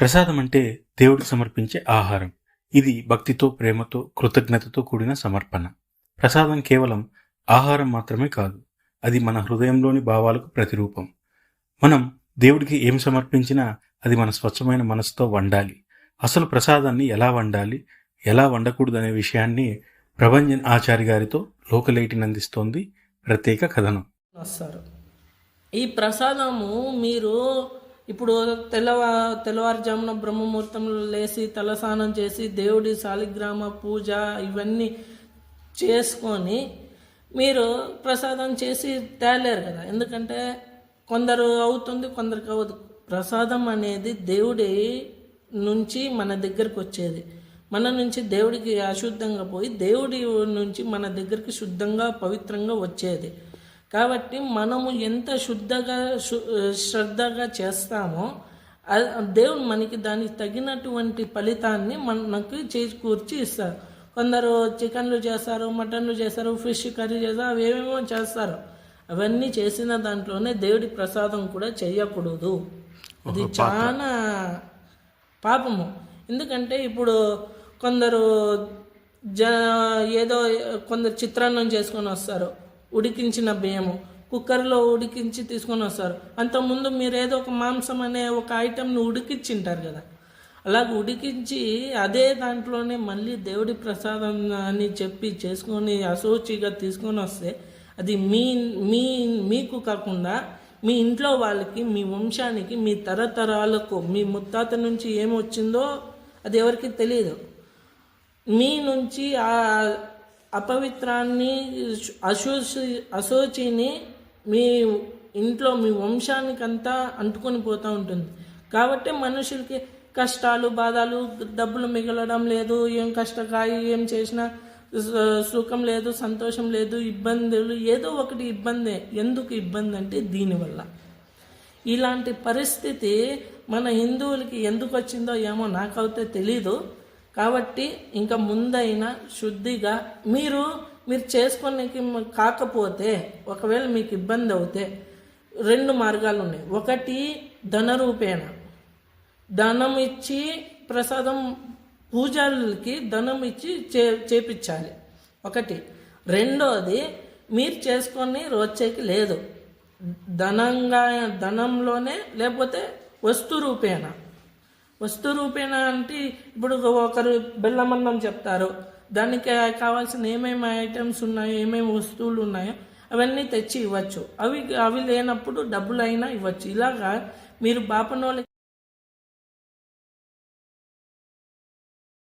ప్రసాదం అంటే దేవుడికి సమర్పించే ఆహారం. ఇది భక్తితో ప్రేమతో కృతజ్ఞతతో కూడిన సమర్పణ. ప్రసాదం కేవలం ఆహారం మాత్రమే కాదు అది మన హృదయంలోని భావాలకు ప్రతిరూపం. మనం దేవుడికి ఏం సమర్పించినా అది మన స్వచ్ఛమైన మనసుతో వండాలి. అసలు ప్రసాదాన్ని ఎలా వండాలి ఎలా వండకూడదు అనే విషయాన్ని ప్రభంజన్ ఆచారి గారితో లోకలేటిని అందిస్తోంది ప్రత్యేక కథనం. ఈ ప్రసాదము మీరు ఇప్పుడు తెల్లవా తెల్లవారుజామున బ్రహ్మముహూర్తంలో లేచి తలస్నానం చేసి దేవుడి శాలిగ్రామ పూజ ఇవన్నీ చేసుకొని మీరు ప్రసాదం చేసి తేలేరు కదా. ఎందుకంటే కొందరు అవుతుంది కొందరికి అవ్వదు. ప్రసాదం అనేది దేవుడి నుంచి మన దగ్గరకు వచ్చేది. మన నుంచి దేవుడికి అశుద్ధంగా పోయి దేవుడి నుంచి మన దగ్గరికి శుద్ధంగా పవిత్రంగా వచ్చేది. కాబట్టి మనము ఎంత శుద్ధగా శ్రద్ధగా చేస్తామో దేవుడు మనకి దానికి తగినటువంటి ఫలితాన్ని మనకు చేకూర్చి ఇస్తారు. కొందరు చికెన్లు చేస్తారు మటన్లు చేస్తారు ఫిష్ కర్రీ చేస్తారు అవి ఏమేమో చేస్తారు. అవన్నీ చేసిన దాంట్లోనే దేవుడి ప్రసాదం కూడా చేయకూడదు. అది చాలా పాపము. ఎందుకంటే ఇప్పుడు కొందరు జ ఏదో కొందరు చిత్రాన్నం చేసుకొని వస్తారు. ఉడికించిన బియ్యము. కుక్కర్లో ఉడికించి తీసుకొని వస్తారు. అంతకుముందు మీరు ఏదో ఒక మాంసం అనే ఒక ఐటెంని ఉడికించింటారు కదా. అలాగ ఉడికించి అదే దాంట్లోనే మళ్ళీ దేవుడి ప్రసాదం అని చెప్పి చేసుకొని అశోచిగా తీసుకొని వస్తే అది మీ మీ మీకు కాకుండా మీ ఇంట్లో వాళ్ళకి మీ వంశానికి మీ తరతరాలకు మీ ముత్తాత నుంచి ఏమొచ్చిందో అది ఎవరికి తెలియదు మీ నుంచి ఆ అపవిత్రాన్ని అశోచి అశోచిని మీ ఇంట్లో మీ వంశానికంతా అంటుకొని పోతూ ఉంటుంది. కాబట్టి మనుషులకి కష్టాలు బాధలు డబ్బులు మిగలడం లేదు. ఏం కష్టకాయ ఏం చేసినా సుఖం లేదు సంతోషం లేదు ఇబ్బందులు ఏదో ఒకటి ఇబ్బందే. ఎందుకు ఇబ్బంది అంటే దీనివల్ల. ఇలాంటి పరిస్థితి మన హిందువులకి ఎందుకు వచ్చిందో ఏమో నాకైతే తెలీదు. కాబట్టి ఇంకా ముందైనా శుద్ధిగా మీరు మీరు చేసుకోనికి కాకపోతే ఒకవేళ మీకు ఇబ్బంది అవుతే రెండు మార్గాలు ఉన్నాయి. ఒకటి ధనరూపేణ. ధనం ఇచ్చి ప్రసాదం పూజలకి ధనం ఇచ్చి చే చేపించాలి ఒకటి. రెండోది మీరు చేసుకొని వచ్చేకి లేదు. ధనంగా ధనంలోనే లేకపోతే వస్తు రూపేణ వస్తు రూపేణ అంటే ఇప్పుడు ఒకరు బెల్లమన్నం చెప్తారు. దానికి కావాల్సిన ఏమేమి ఐటమ్స్ ఉన్నాయో ఏమేమి వస్తువులు ఉన్నాయో అవన్నీ తెచ్చి ఇవ్వచ్చు. అవి అవి లేనప్పుడు డబ్బులైనా ఇవ్వచ్చు. ఇలాగా మీరు బాపనోళ్ళకి